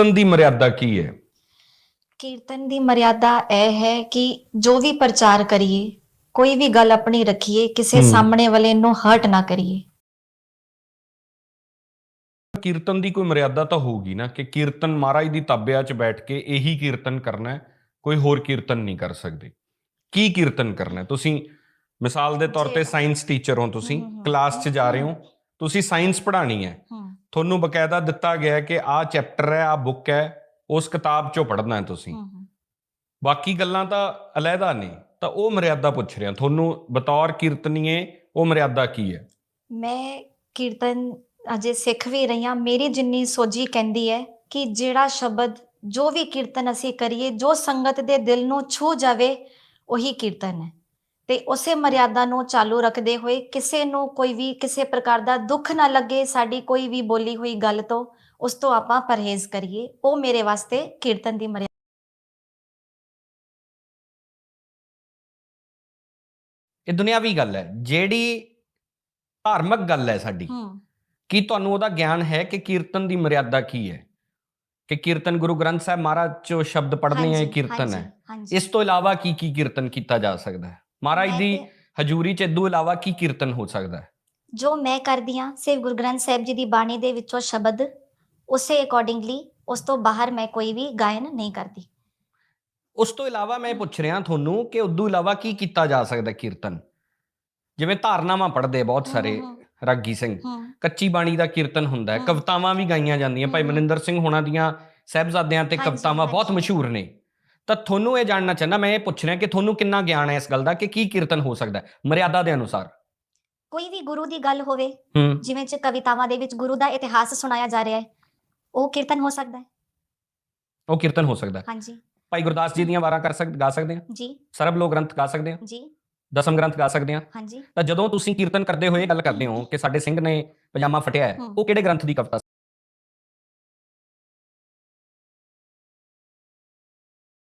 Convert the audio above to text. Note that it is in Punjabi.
ਕੀਰਤਨ ਦੀ ਮਰਿਆਦਾ ਕੀ ਹੈ ਕੀਰਤਨ ਦੀ ਮਰਿਆਦਾ ਇਹ ਹੈ ਕਿ ਜੋ ਵੀ ਪ੍ਰਚਾਰ ਕਰੀਏ ਕੋਈ ਵੀ ਗੱਲ ਆਪਣੀ ਰੱਖੀਏ ਕਿਸੇ ਹਮ। ਸਾਹਮਣੇ ਵਾਲੇ ਨੂੰ ਹਰਟ ਨਾ ਕਰੀਏ ਕੀਰਤਨ ਦੀ ਕੋਈ ਮਰਿਆਦਾ ਤਾਂ ਹੋਊਗੀ ਨਾ ਕਿ ਕੀਰਤਨ ਮਹਾਰਾਜ ਦੀ ਤਾਬਿਆ 'ਚ ਬੈਠ ਕੇ ਇਹੀ ਕੀਰਤਨ ਕਰਨਾ ਹੈ ਕੋਈ ਹੋਰ ਕੀਰਤਨ ਨਹੀਂ ਕਰ ਸਕਦੇ ਕੀ ਕੀਰਤਨ ਕਰਨਾ? ਤੁਸੀਂ ਮਿਸਾਲ ਦੇ ਤੌਰ ਤੇ। ਸਾਇੰਸ ਟੀਚਰ ਹੋ ਤੁਸੀਂ ਕਲਾਸ 'ਚ ਜਾ ਰਹੇ ਹੋ ਤੁਸੀਂ ਸਾਇੰਸ ਪੜ੍ਹਾਣੀ ਹੈ ਤੁਹਾਨੂੰ ਬਕਾਇਦਾ ਦਿੱਤਾ ਗਿਆ ਹੈ ਕਿ ਆਹ ਚੈਪਟਰ ਹੈ ਆਹ ਬੁੱਕ ਹੈ ਉਸ ਕਿਤਾਬ 'ਚੋਂ ਪੜ੍ਹਨਾ ਹੈ ਤੁਸੀਂ। ਬਾਕੀ ਗੱਲਾਂ ਤਾਂ ਅਲੱਗਾ ਨੇ ਤਾਂ ਉਹ ਮਰਿਆਦਾ ਪੁੱਛ ਰਿਹਾ। ਤੁਹਾਨੂੰ ਬਤੌਰ ਕੀਰਤਨੀਏ ਉਹ ਮਰਿਆਦਾ ਕੀ ਹੈ? ਮੈਂ ਕੀਰਤਨ ਅਜੇ ਸਿੱਖ ਵੀ ਰਹੀ ਹਾਂ। ਮੇਰੀ ਜਿੰਨੀ ਸੋਝੀ ਕਹਿੰਦੀ ਹੈ ਕਿ ਜਿਹੜਾ ਸ਼ਬਦ ਜੋ ਵੀ ਕੀਰਤਨ ਅਸੀਂ ਕਰੀਏ ਜੋ ਸੰਗਤ ਦੇ ਦਿਲ ਨੂੰ ਛੂ ਜਾਵੇ ਉਹੀ ਕੀਰਤਨ ਹੈ। ਤੇ ਉਸੇ ਮਰਿਆਦਾ ਨੂੰ ਚਾਲੂ ਰੱਖਦੇ ਹੋਏ ਕਿਸੇ ਨੂੰ ਕੋਈ ਵੀ ਕਿਸੇ ਪ੍ਰਕਾਰ ਦਾ ਦੁੱਖ ਨਾ ਲੱਗੇ ਸਾਡੀ ਕੋਈ ਵੀ ਬੋਲੀ ਹੋਈ ਗੱਲ ਤੋਂ ਉਸ ਤੋਂ ਆਪਾਂ ਪਰਹੇਜ਼ ਕਰੀਏ। ਉਹ ਮੇਰੇ ਵਾਸਤੇ ਕੀਰਤਨ ਦੀ ਮਰਿਆਦਾ ਇਹ ਦੁਨਿਆਵੀ ਗੱਲ ਹੈ। ਜਿਹੜੀ ਧਾਰਮਿਕ ਗੱਲ ਹੈ ਸਾਡੀ ਕੀ ਤੁਹਾਨੂੰ ਉਹਦਾ ਗਿਆਨ ਹੈ ਕਿ ਕੀਰਤਨ ਦੀ ਮਰਿਆਦਾ ਕੀ ਹੈ? ਕਿ ਕੀਰਤਨ ਗੁਰੂ ਗ੍ਰੰਥ ਸਾਹਿਬ ਮਹਾਰਾਜ ਚੋਂ ਸ਼ਬਦ ਪੜ੍ਹਨੇ ਹਾਂਜੀ, ਕੀਰਤਨ ਹੈ। ਇਸ ਤੋਂ ਇਲਾਵਾ ਕੀ ਕੀ ਕੀਰਤਨ ਕੀਤਾ ਜਾ ਸਕਦਾ ਹੈ? ਮਹਾਰਾਜ ਦੀ ਹਜ਼ੂਰੀ ਚ ਇਦੋਂ ਇਲਾਵਾ ਕੀ ਕੀਰਤਨ ਹੋ ਸਕਦਾ ਹੈ? ਜੋ ਮੈਂ ਕਰਦੀ ਹਾਂ ਸਿਰਫ ਗੁਰੂ ਗ੍ਰੰਥ ਸਾਹਿਬ ਜੀ ਦੀ ਬਾਣੀ ਦੇ ਵਿੱਚੋਂ ਸ਼ਬਦ ਉਸੇ ਅਕੋਰਡਿੰਗਲੀ ਉਸ ਤੋਂ ਬਾਹਰ ਮੈਂ ਕੋਈ ਵੀ ਗਾਇਨ ਨਹੀਂ ਕਰਦੀ। ਉਸ ਤੋਂ ਇਲਾਵਾ ਮੈਂ ਪੁੱਛ ਰਿਹਾ ਤੁਹਾਨੂੰ ਕਿ ਉਦੋਂ ਇਲਾਵਾ ਕੀ ਕੀਤਾ ਜਾ ਸਕਦਾ ਕੀਰਤਨ? ਜਿਵੇਂ ਧਾਰਨਾਵਾਂ ਪੜ੍ਹਦੇ ਬਹੁਤ ਸਾਰੇ ਰਾਗੀ ਸਿੰਘ। ਕੱਚੀ ਬਾਣੀ ਦਾ ਕੀਰਤਨ ਹੁੰਦਾ ਹੈ। ਕਵਿਤਾਵਾਂ ਵੀ ਗਾਈਆਂ ਜਾਂਦੀਆਂ ਭਾਈ। ਮਨਿੰਦਰ ਸਿੰਘ ਹੋਣਾ ਦੀਆਂ ਸਹਿਬਜ਼ਾਦਿਆਂ ਤੇ ਕਵਿਤਾਵਾਂ ਬਹੁਤ। ਮਸ਼ਹੂਰ ਨੇ। ਤਾਂ ਤੁਹਾਨੂੰ ਇਹ ਜਾਣਨਾ ਚਾਹੁੰਦਾ ਮੈਂ ਇਹ ਪੁੱਛ ਰਿਹਾ ਕਿ ਤੁਹਾਨੂੰ ਕਿੰਨਾ ਗਿਆਨ ਹੈ ਇਸ ਗੱਲ ਦਾ ਕਿ ਕੀ ਕੀਰਤਨ ਹੋ ਸਕਦਾ ਹੈ? ਮਰਿਆਦਾ ਦੇ ਅਨੁਸਾਰ। ਕੋਈ ਵੀ ਗੁਰੂ ਦੀ ਗੱਲ ਹੋਵੇ ਹੂੰ। ਜਿਵੇਂ ਚ ਕਵਿਤਾਵਾਂ ਦੇ ਵਿੱਚ ਗੁਰੂ ਦਾ ਇਤਿਹਾਸ ਸੁਣਾਇਆ ਜਾ ਰਿਹਾ ਹੈ ਉਹ ਕੀਰਤਨ ਹੋ ਸਕਦਾ ਹੈ? ਉਹ ਕੀਰਤਨ ਹੋ ਸਕਦਾ ਹੈ। ਹਾਂਜੀ। ਭਾਈ ਗੁਰਦਾਸ ਜੀ ਦੀਆਂ ਵਾਰਾਂ ਕਰ ਸਕ ਗਾ ਸਕਦੇ ਹਾਂ? ਜੀ। ਸਰਬ ਲੋਕ ਗ੍ਰੰਥ ਗਾ ਸਕਦੇ ਹਾਂ? ਜੀ। ਦਸਮ ਗ੍ਰੰਥ ਗਾ ਸਕਦੇ ਹਾਂ? ਹਾਂਜੀ। ਤਾਂ ਜਦੋਂ ਤੁਸੀਂ ਕੀਰਤਨ ਕਰਦੇ ਹੋਏ ਗੱਲ ਕਰਦੇ ਹੋ ਕਿ ਸਾਡੇ ਸਿੰਘ ਨੇ ਪਜਾਮਾ ਫਟਿਆ ਹੈ। ਉਹ ਕਿਹੜੇ ਗ੍ਰੰਥ ਦੀ ਕਵਿਤਾ